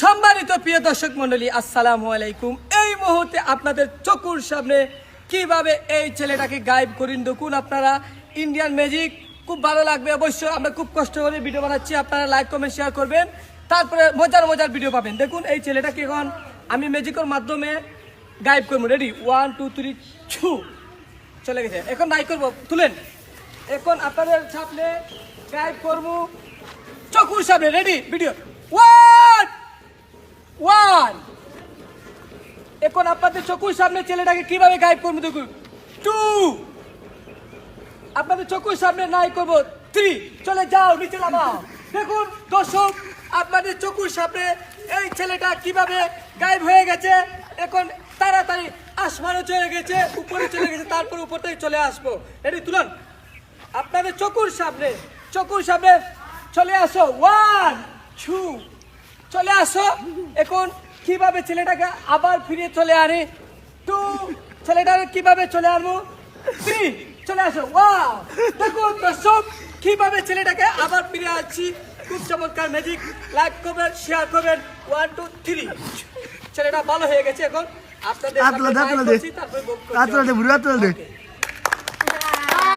সম্মানিত প্রিয় দর্শক মন্ডলী আসসালামু আলাইকুম। এই মুহূর্তে আপনাদের চকুর সামনে কীভাবে এই ছেলেটাকে গায়েব করিন দেখুন আপনারা? ইন্ডিয়ান ম্যাজিক খুব ভালো লাগবে অবশ্যই। আমরা খুব কষ্ট করে ভিডিও বানাচ্ছি, আপনারা লাইক কমেন্ট শেয়ার করবেন। তারপরে মজার মজার ভিডিও পাবেন। দেখুন, এই ছেলেটাকে এখন আমি ম্যাজিকের মাধ্যমে গায়েব করব। রেডি ওয়ান টু থ্রি ছু। চলে গেছে। এখন নাই করব। তুলেন। এখন আপনাদের সামনে গায়েব করব। চকুর সামনে। রেডি ভিডিও ওয়ান ওয়ান এখন আপনাদের চকুর সামনে ছেলেটাকে কীভাবে গায়েব করব দেখুন। টু আপনাদের চকুর সামনে নাই করব। থ্রি চলে যাও, নিচে নামাও। দেখুন, দর্শক, আপনাদের চকুর সামনে এই ছেলেটা কীভাবে গায়েব হয়ে গেছে। এখন তাড়াতাড়ি আসমানে চলে গেছে, উপরে চলে গেছে, তারপর উপর থেকে চলে আসব। রেডি তুলুন। আপনাদের চকুর সামনে চকুর সামনে চলে আসো। ওয়ান টু চলে আসো। এখন কীভাবে ছেলেটাকে আবার ফিরে চলে আনে? টু ছেলেটাকে কীভাবে চলে আনব? থ্রি চলে আসো। ওয়াও দেখুন দর্শক কীভাবে ছেলেটাকে আবার ফিরে আসছি খুব চমৎকার ম্যাজিক লাইক করবেন শেয়ার করবেন। ওয়ান টু থ্রি ছেলেটা ভালো হয়ে গেছে এখন। আপনাদের। তারপরে